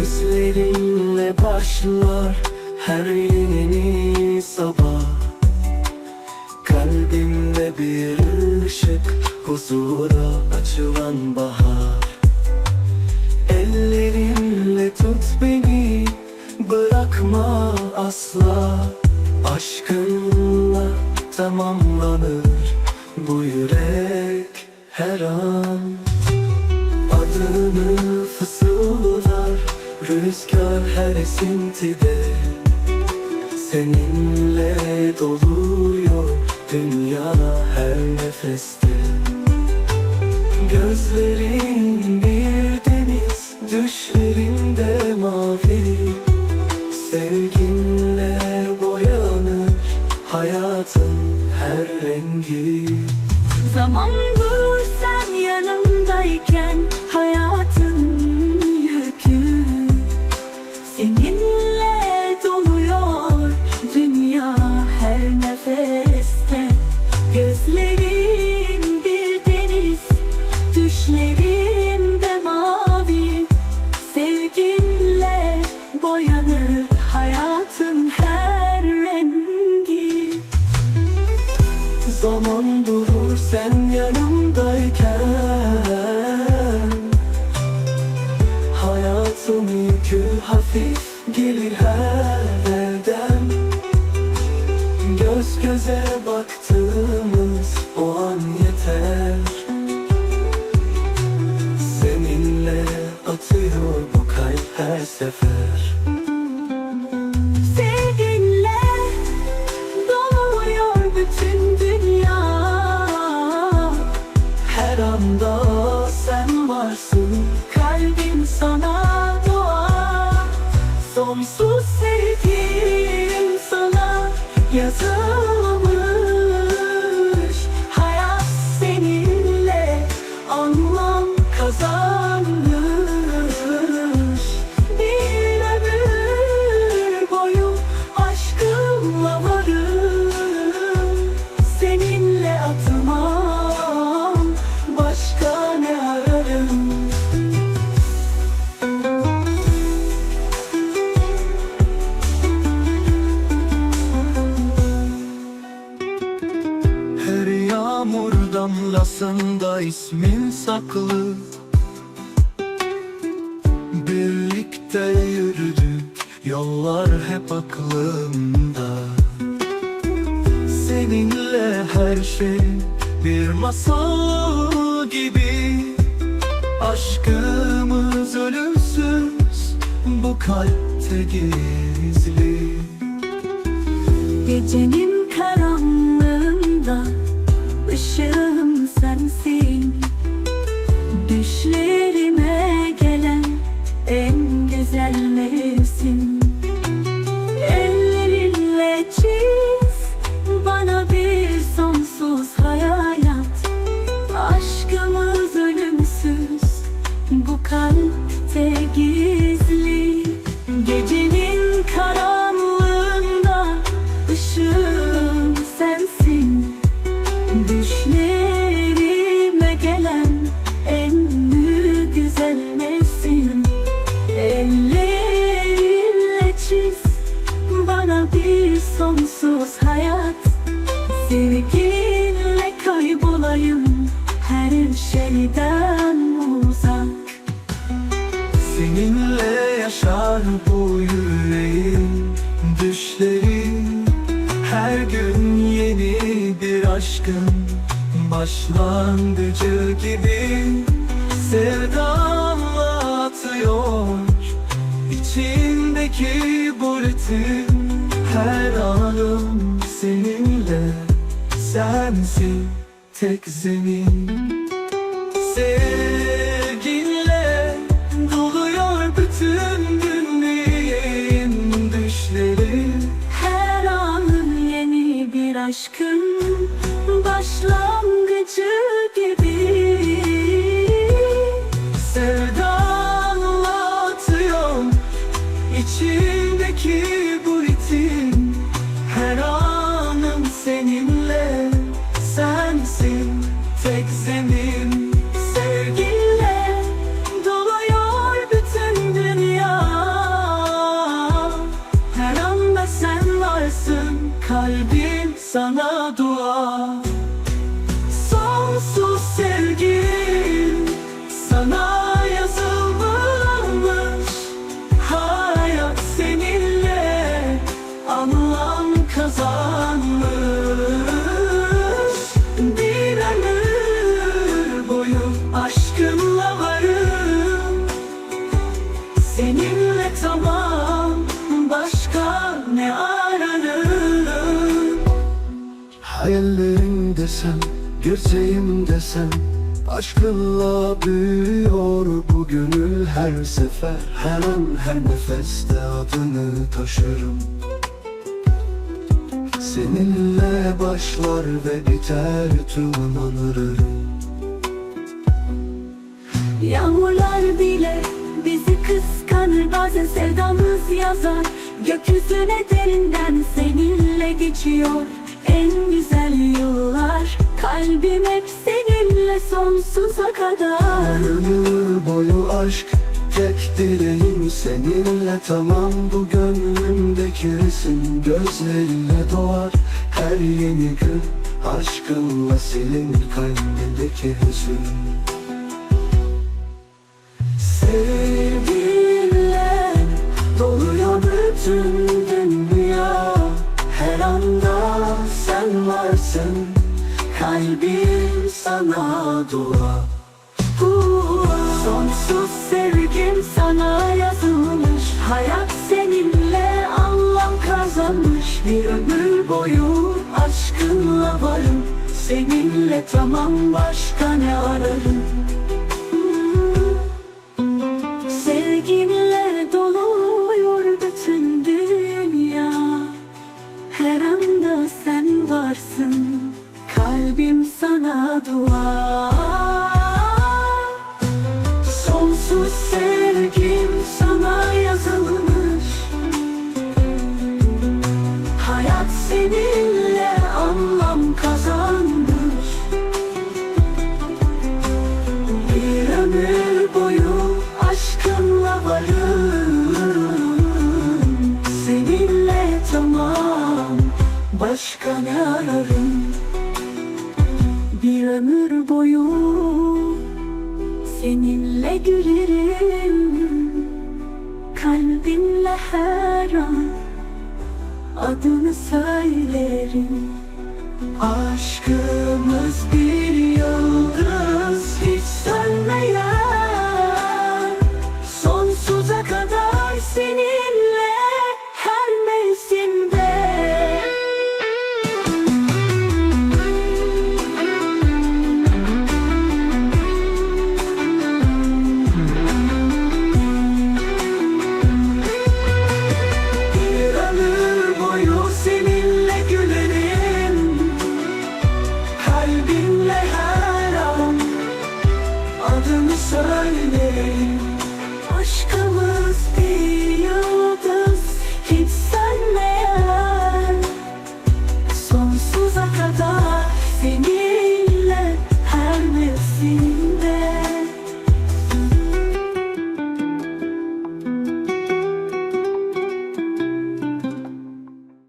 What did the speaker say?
Gözlerinle başlar her yeni sabah. Kalbimde bir ışık huzura açılan bahar. Ellerinle tut beni bırakma asla. Aşkınla tamamlanır bu yürek her an her esintide Seninle doluyor dünya her nefeste. Gözlerin bir deniz, düşlerinde mavi. Sevginle boyanır hayatın her rengi. Zaman durur sen yanımdayken her nefeste. Gözlerin bir deniz, düşlerimde mavi. Sevginle boyanır hayatın her rengi. Zaman durur sen yanımdayken. Hayatın yükü hafif gelir sefer. Sevginle doluyor bütün dünya. Her anda sen varsın Kalbim sana doğar. Sonsuz Sevgim sana yazılmış. Hayat seninle anlam kazanmış yollar hep aklımda. Seninle her şey bir masal gibi. Aşkımız ölümsüz bu kalpte gizli. Gecenin karanlığında ışığım sensin. Düşlerime gelen en güzel Sevginle kaybolayım her şeyden uzak. Seninle yaşar bu yüreğim Düşlerim. Her gün yeni bir aşkın Başlangıcı gibi Sevdanla atıyor. İçindeki bu ritim Her anım seninle Sensin tek zemin. Sevginle Çekirdeğim desen Aşkınla büyüyor bu gönül her sefer. Her an her nefeste adını taşırım. Seninle başlar ve biter tüm anılarım Yağmurlar bile bizi kıskanır Bazen sevdamız yazar. Gökyüzüne derinden seninle geçiyor En güzel yıllar Kalbim hep seninle sonsuza kadar. Ömür boyu aşk Tek dileğim seninle tamam. Bu gönlümdeki resim Gözlerinle doğar. Her yeni gün Aşkınla silinir kalbimdeki hüzün. Sevgiyle Doluyor bütün sen varsın Kalbim sana dua. Sonsuz sevgim sana yazılmış. Hayat seninle anlam kazanmış. Bir ömür boyu Aşkınla varım. Seninle tamam başka ne ararım ömür boyu aşkınla varım Seninle tamam başka ne ararım? Bir ömür boyu seninle gülerim. Kalbimle her an adını söylerim. Aşkımız bir yıldız seninle her mevsimde. Bir ömür boyu seninle gülerim. Kalbimle her an adını söylerim